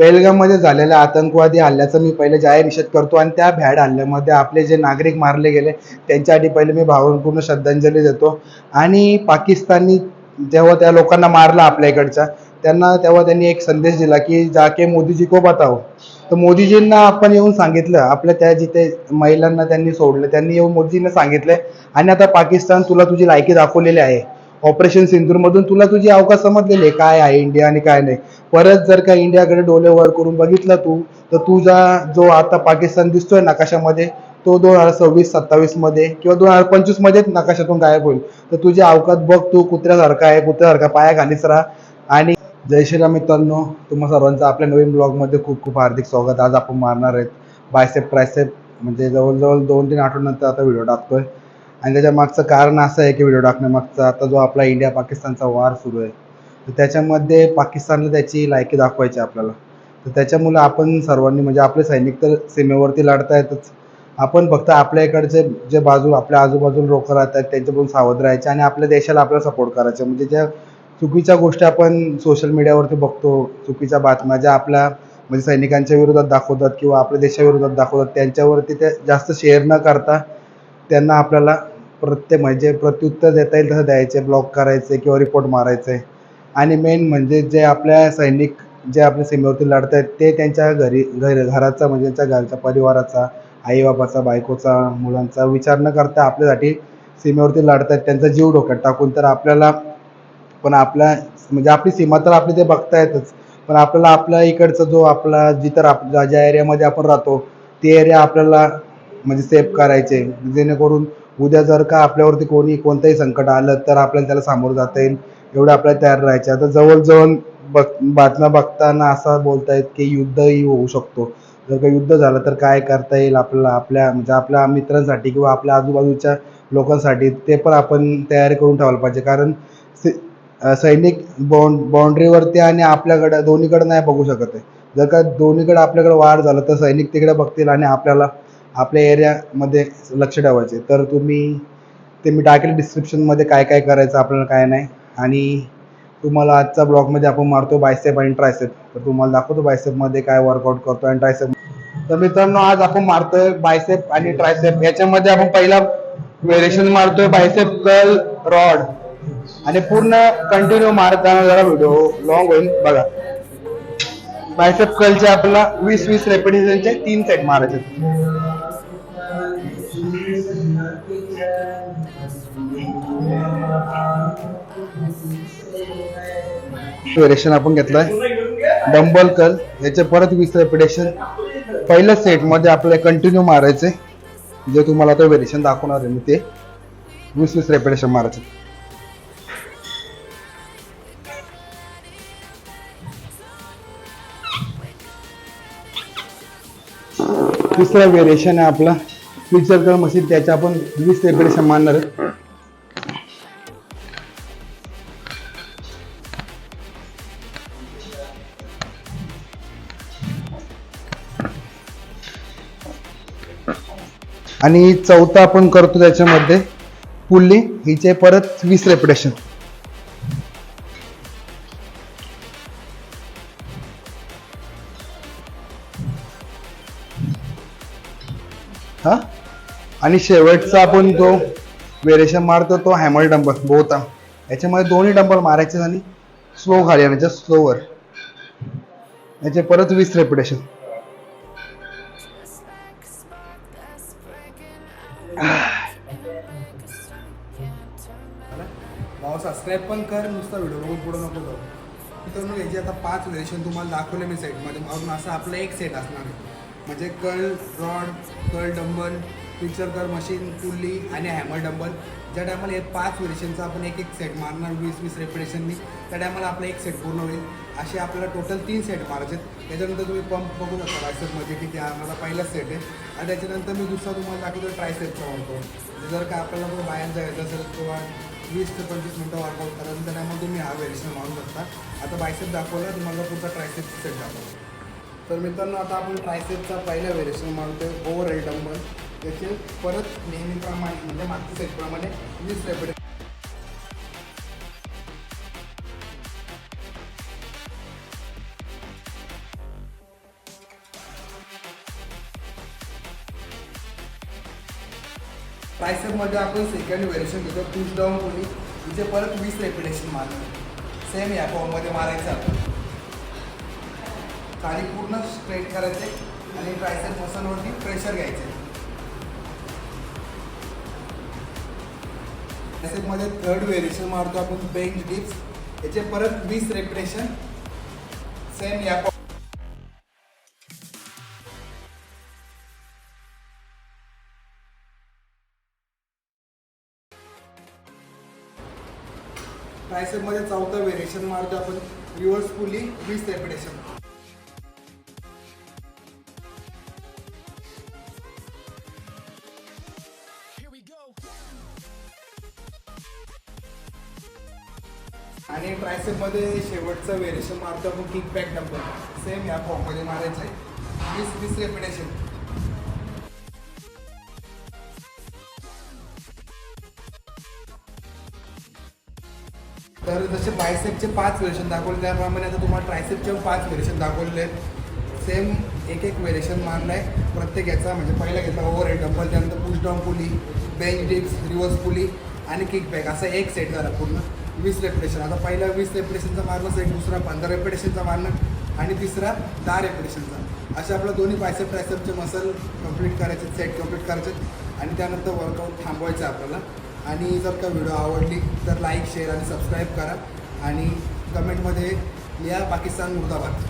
पेहलगाममध्ये झालेल्या आतंकवादी हल्ल्याचा मी पहिले जाहीर निषेध करतो आणि त्या भ्याड हल्ल्यामध्ये आपले जे नागरिक मारले गेले त्यांच्यासाठी पहिले मी भावपूर्ण श्रद्धांजली देतो. आणि पाकिस्तानी जेव्हा त्या लोकांना मारलं आपल्या इकडच्या त्यांना तेव्हा त्यांनी एक संदेश दिला की जाके मोदीजी को बताओ. तर मोदीजींना आपण येऊन सांगितलं आपल्या त्या जिथे महिलांना त्यांनी सोडलं त्यांनी येऊन मोदीजींना सांगितलं आणि आता पाकिस्तान तुला तुझी लायकी दाखवलेली आहे. ऑपरेशन सिंधूरमधून तुला तुझी अवकाश समजलेली आहे. काय आहे इंडिया आणि काय नाही. परत जर का इंडियाकडे डोले वर करून बघितलं तू तर तुझा जो आता पाकिस्तान दिसतोय नकाशामध्ये तो दोन हजार सव्वीस सत्तावीसमध्ये किंवा दोन हजार पंचवीसमध्ये नकाशातून गायब होईल. तर तुझी अवकात बघ तू कुत्र्यासारखा आहे कुत्र्यासारखा पाया खालीच राहा. आणि जय श्रीराम मित्रांनो तुम्हा सर्वांचं आपल्या नवीन ब्लॉगमध्ये खूप खूप हार्दिक स्वागत. आज आपण मारणार आहेत बायसेप ट्रायसेप म्हणजे जवळजवळ दोन तीन आठवड्यानंतर आता व्हिडिओ टाकतोय. आणि त्याच्या मागचं कारण असं आहे की व्हिडिओ टाकण्यामागचं आता जो आपला इंडिया पाकिस्तानचा वार सुरू आहे तर त्याच्यामध्ये पाकिस्तानला त्याची लायकी दाखवायची आपल्याला. तर त्याच्यामुळे आपण सर्वांनी म्हणजे आपले सैनिक तर सीमेवरती लढतायतच. आपण फक्त आपल्या इकडचे जे बाजू आपल्या आजूबाजूला लोक राहतात त्यांच्यापासून सावध राहायचे आणि आपल्या देशाला आपल्याला सपोर्ट करायचे. म्हणजे ज्या चुकीच्या गोष्टी आपण सोशल मीडियावरती बघतो चुकीच्या बातम्या ज्या आपल्या म्हणजे सैनिकांच्या विरोधात दाखवतात किंवा आपल्या देशाविरोधात दाखवतात त्यांच्यावरती ते जास्त शेअर न करता त्यांना आपल्याला प्रत्येक म्हणजे प्रत्युत्तर देता येईल तसं द्यायचे ब्लॉक करायचे किंवा रिपोर्ट मारायचे. आणि मेन म्हणजे जे आपल्या सैनिक जे आपल्या सीमेवरती लढत आहेत ते त्यांच्या घरी घर घराचा म्हणजे त्यांच्या घरच्या परिवाराचा आईबाबाचा बायकोचा मुलांचा विचार न करता आपल्यासाठी सीमेवरती लढत आहेत त्यांचा जीव डोक्यात टाकून तर आपल्याला पण आपल्या म्हणजे आपली सीमा तर आपली ते बघता येतच पण आपल्याला आपल्या इकडचा जो आपला जिथं आप ज्या- ज्या एरियामध्ये आपण राहतो ते एरिया आपल्याला म्हणजे सेफ करायचे जेणेकरून उद्या जर का आपल्यावरती कोणी कोणतंही संकट आलं तर आपल्याला त्याला सामोरं जाता येईल एवढं आपल्याला तयार राहायचं आता जवळजवळ बघ बातम्या बघताना असं बोलतायत की युद्धही होऊ शकतो. जर का युद्ध झालं तर काय करता येईल आपल्याला आपल्या म्हणजे आपल्या मित्रांसाठी किंवा आपल्या आजूबाजूच्या लोकांसाठी ते पण आपण तयारी करून ठेवायला पाहिजे. कारण सैनिक बाउंड बाउंड्रीवरती आणि आपल्याकडं दोन्हीकडे नाही बघू शकत आहे. जर का दोन्हीकडे आपल्याकडे वाढ झालं तर सैनिक तिकडे बघतील आणि आपल्याला आपल्या एरियामध्ये लक्ष ठेवायचे. तर तुम्ही ते मी टाकेल डिस्क्रिप्शनमध्ये काय काय करायचं आपल्याला काय नाही. आणि तुम्हाला आजच्या ब्लॉगमध्ये आपण मारतो बायसेप आणि ट्रायसेप तर तुम्हाला दाखवतो बायसेपमध्ये काय वर्कआउट करतो आणि ट्रायसेप तर मित्रांनो आज आपण मारतोय बायसेप आणि ट्रायसेप याच्यामध्ये आपण पहिला व्हेरिएशन मारतोय बायसेप कर्ल रॉड आणि पूर्ण कंटिन्यू मारताना जरा व्हिडिओ लॉंग होईल बघा. बायसेप कर्लचे आपल्याला वीस वीस रेपिटेशनचे तीन सेट मारायचे. व्हेरिएशन आपण घेतलाय. डंबल कर्ल याचे परत वीस रेपिटेशन पहिल्या सेटमध्ये आपल्याला कंटिन्यू मारायचे. जे तुम्हाला तो व्हेरिएशन दाखवणार आहे मी ते वीस वीस रेपिटेशन मारायचे. तिसरा व्हेरिएशन आहे आपला. स्विचर कर मशीन त्याच्या आपण वीस रेपिटेशन मारणार आहे आणि चौथा आपण करतो त्याच्यामध्ये पुल्ली हिचे परत वीस रेपिटेशन हा? आणि शेवटचा आपण तो वेरेशन मारतो तो हॅमर डंबल बहुता. याच्यामध्ये दोन्ही डंबल मारायचे आणि स्लो खाली आणायचे स्लोवर याचे परत वीस रेपिटेशन भाऊ सबस्क्राईब पण कर नुसता व्हिडिओ बघून पुढे नको जाऊ. मग याचे आता पाच व्हेरिएशन तुम्हाला दाखवले मी सेटमध्ये मग असं आपलं एक सेट असणार आहे. म्हणजे curl rod curl dumbbell preacher curl machine pulley आणि हॅमर डंबल. ज्या टायमाला हे पाच व्हेरिएशनचा आपण एक एक सेट मारणार वीस वीस रेपिटेशननी त्या टायमाला आपला एक सेट पूर्ण होईल. असे आपल्याला टोटल तीन सेट मारायचे आहेत. त्याच्यानंतर तुम्ही पंप बघू शकता बायसेपमध्ये की त्या माझा पहिलाच सेट आहे. आणि त्याच्यानंतर मी दुसरा तुम्हाला दाखवतो ट्रायसेपचा म्हणतो जर का आपल्याला कुठं बाहेर जायचं असेल किंवा वीस ते पंचवीस मिनटं वर्कआउट करायचं त्या टायमाला तुम्ही हा व्हेरिएशन मारू शकता आता बायसेप दाखवला तुम्हाला पुढचा ट्रायसेप सेट दाखवतो. तर मित्रांनो आता आपण ट्रायसेपचा पहिला व्हेरिएशन मारतो ओव्हर हेड डंबल त्याचे परत नेहमीप्रमाणे म्हणजे मागच्या सेटप्रमाणे वीस रेपिड ट्रायसेपमध्ये आपण सेकंड व्हेरिएशन घेतो पुश डाऊन कोणी तिथे परत वीस रेपिडेशन मारतो सेम या फॉर्ममध्ये मारायचं आपण खाली पूर्ण स्ट्रेट करायचे आणि ट्रायसेप मसलवरती प्रेशर घ्यायचे. मध्ये थर्ड व्हेरिएशन मारतो आपण बेंच डिप्स याचे परत वीस रेपिटेशन सेम या ट्रायसेपमध्ये चौथा व्हेरिएशन मारतो आपण रिव्हर्स पुली वीस रेपिटेशन आणि ट्रायसेपमध्ये शेवटचं वेरिएशन मारतो आपण किक बॅक डबल सेम या फॉर्ममध्ये मारायचं आहे. वीस वीस रेपिटेशन तर जसे बायसेपचे पाच वेरिएशन दाखवले त्याप्रमाणे आता तुम्हाला ट्रायसेपचे पाच वेरिएशन दाखवलेले आहेत. सेम एक एक व्हेरिएशन मारलं आहे प्रत्येक याचा म्हणजे पहिला घेतला ओव्हर हेड डबल त्यानंतर push down pulley bench dips reverse pulley आणि किक बॅक असा एक सेट झाला पूर्ण. वीस रेपिटेशन आता पहिला वीस रेपिटेशनचा मारणं एक दुसरा पंधरा रेपिटेशनचा मारणं आणि तिसरा दहा रेपिटेशनचा असे आपलं दोन्ही बायसेप ट्रायसेपचे मसल कंप्लीट करायचे सेट कंप्लीट करायचे आणि त्यानंतर वर्कआउट थांबवायचं आपल्याला. आणि जर का व्हिडिओ आवडली तर लाईक शेअर आणि सबस्क्राईब करा. आणि कमेंटमध्ये लिहा पाकिस्तान मुर्दाबाद.